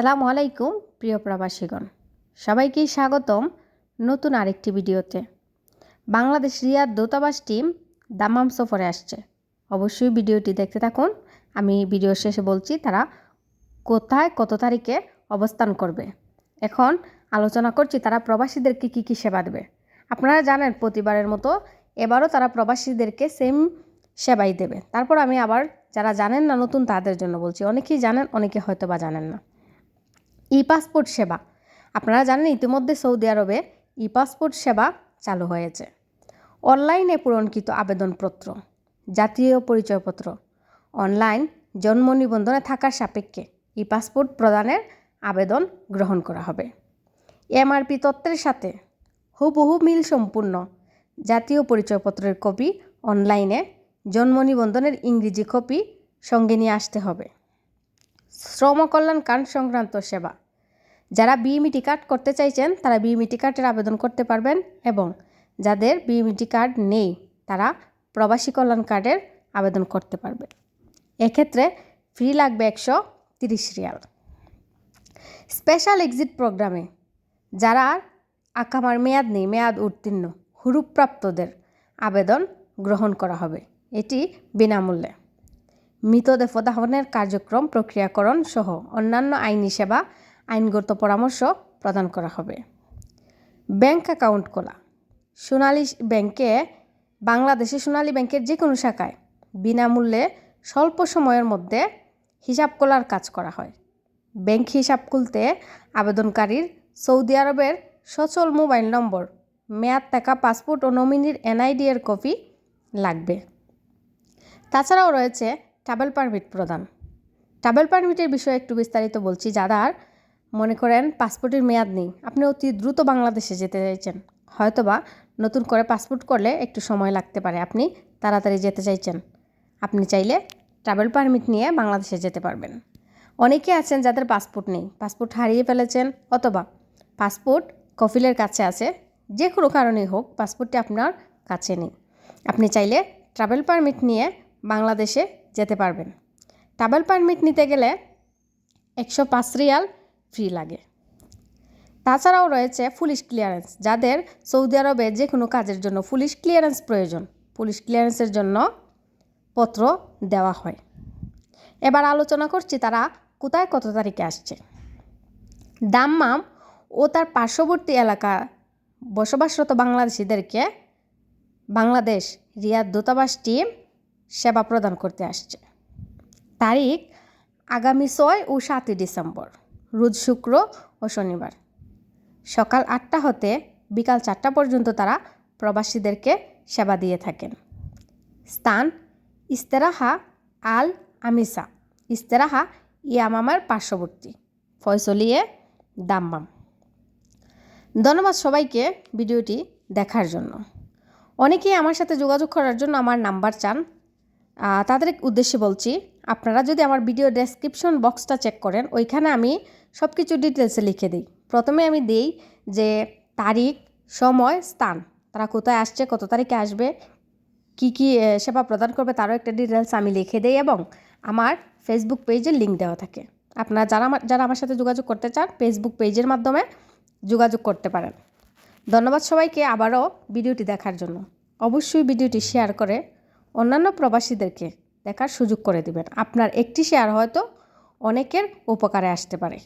সালামু আলাইকুম, প্রিয় প্রবাসীগণ। সবাইকে স্বাগতম নতুন আরেকটি ভিডিওতে। বাংলাদেশ রিয়াদ দূতাবাস টিম দামাম সফরে আসছে। অবশ্যই ভিডিওটি দেখতে থাকুন। আমি ভিডিও শেষে বলছি, তারা কোথায়, কত তারিখে অবস্থান করবে। এখন আলোচনা করছি, তারা প্রবাসীদেরকে কী কী সেবা দেবে। আপনারা জানেন, প্রতিবারের মতো এবারও তারা প্রবাসীদেরকে সেম সেবাই দেবে। তারপর আমি আবার, যারা জানেন না নতুন, তাদের জন্য বলছি। অনেকেই জানেন, অনেকে হয়তো বা জানেন না। ই পাসপোর্ট সেবা। আপনারা জানেন ইতিমধ্যে সৌদি আরবে ই পাসপোর্ট সেবা চালু হয়েছে। অনলাইনে পূরণকৃত আবেদনপত্র, জাতীয় পরিচয়পত্র, অনলাইন জন্ম নিবন্ধনে থাকার সাপেক্ষে ই পাসপোর্ট প্রদানের আবেদন গ্রহণ করা হবে। এমআরপি তত্ত্বের সাথে হুবহু মিল সম্পূর্ণ। জাতীয় পরিচয়পত্রের কপি অনলাইনে জন্ম নিবন্ধনের ইংরেজি কপি সঙ্গে নিয়ে আসতে হবে। শ্রম কল্যাণ কার্ড সংক্রান্ত সেবা। যারা বিএমইটি কার্ড করতে চাইছেন, তারা বিএমইটি কার্ডের আবেদন করতে পারবেন এবং যাদের বিএমইটি কার্ড নেই, তারা প্রবাসী কল্যাণ কার্ডের আবেদন করতে পারবে। এক্ষেত্রে ফ্রি লাগবে একশো তিরিশ রিয়াল। স্পেশাল এক্সিট প্রোগ্রামে যারা আকামার মেয়াদ নেই, মেয়াদ উত্তীর্ণ, হুরুপ্রাপ্তদের আবেদন গ্রহণ করা হবে। এটি বিনামূল্যে। মৃতদেহ দাহনের কার্যক্রম, প্রক্রিয়াকরণ সহ অন্যান্য আইনি সেবা, আইনগত পরামর্শ প্রদান করা হবে। ব্যাংক অ্যাকাউন্ট খোলা। সোনালী ব্যাংকে, বাংলাদেশে সোনালী ব্যাংকের যে কোনো শাখায় বিনামূল্যে স্বল্প সময়ের মধ্যে হিসাব খোলার কাজ করা হয়। ব্যাংক হিসাব খুলতে আবেদনকারীর সৌদি আরবের সচল মোবাইল নম্বর, মেয়াদ থাকা পাসপোর্ট ও নমিনির এনআইডি এর কপি লাগবে। তাছাড়াও রয়েছে ট্রাভেল পারমিট প্রদান। ট্রাভেল পারমিটের বিষয়ে একটু বিস্তারিত বলছি। যারা মনে করেন পাসপোর্টের মেয়াদ নেই, আপনি অতি দ্রুত বাংলাদেশে যেতে চাইছেন। হয়তোবা নতুন করে পাসপোর্ট করলে একটু সময় লাগতে পারে। আপনি তাড়াতাড়ি যেতে চাইছেন। আপনি চাইলে ট্রাভেল পারমিট নিয়ে বাংলাদেশে যেতে পারবেন। অনেকে আছেন যাদের পাসপোর্ট নেই, পাসপোর্ট হারিয়ে ফেলেছেন অথবা পাসপোর্ট কফিলের কাছে আছে, যে কোনো কারণেই হোক পাসপোর্টটি আপনার কাছে নেই। আপনি চাইলে ট্রাভেল পারমিট নিয়ে বাংলাদেশে যেতে পারবেন। ট্রাভেল পারমিট নিতে গেলে একশো পাঁচ রিয়াল ফ্রি লাগে। তাছাড়াও রয়েছে পুলিশ ক্লিয়ারেন্স যাদের সৌদি আরবে যে কোনো কাজের জন্য পুলিশ ক্লিয়ারেন্স প্রয়োজন। পুলিশ ক্লিয়ারেন্সের জন্য পত্র দেওয়া হয়। এবার আলোচনা করছি তারা কোথায় কত তারিখে আসছে। দাম্মাম ও তার পার্শ্ববর্তী এলাকা বসবাসরত বাংলাদেশিদেরকে বাংলাদেশ রিয়াদ দূতাবাস টিম সেবা প্রদান করতে আসছে। তারিখ আগামী ছয় ও সাতই ডিসেম্বর, রোজ শুক্র ও শনিবার। সকাল আটটা হতে বিকাল চারটা পর্যন্ত তারা প্রবাসীদেরকে সেবা দিয়ে থাকেন। স্থান ইস্তেরাহা আল আমিসা, ইস্তেরাহা ইয়ামামার পার্শ্ববর্তী, ফয়সলিয়ে দাম্মাম। ধন্যবাদ সবাইকে ভিডিওটি দেখার জন্য। অনেকেই আমার সাথে যোগাযোগ করার জন্য আমার নাম্বার চান। তাদের উদ্দেশ্যে বলছি, আপনারা যদি আমার ভিডিও ডেসক্রিপশন বক্সটা চেক করেন, ওইখানে আমি সব কিছু ডিটেলসে লিখে দিই। প্রথমে আমি দিই যে তারিখ, সময়, স্থান। তারা কোথায় আসছে, কত তারিখে আসবে, কি কি সেবা প্রদান করবে, তারও একটা ডিটেলস আমি লিখে দিই এবং আমার ফেসবুক পেজের লিঙ্ক দেওয়া থাকে। আপনারা যারা আমার যারা আমার সাথে যোগাযোগ করতে চান ফেসবুক পেজের মাধ্যমে যোগাযোগ করতে পারেন। ধন্যবাদ সবাইকে আবারও ভিডিওটি দেখার জন্য। অবশ্যই ভিডিওটি শেয়ার করে অন্যান্য প্রবাসীদেরকে দেখার সুযোগ করে দেবেন। আপনার একটি শেয়ার হয়তো অনেকের উপকারে আসতে পারে।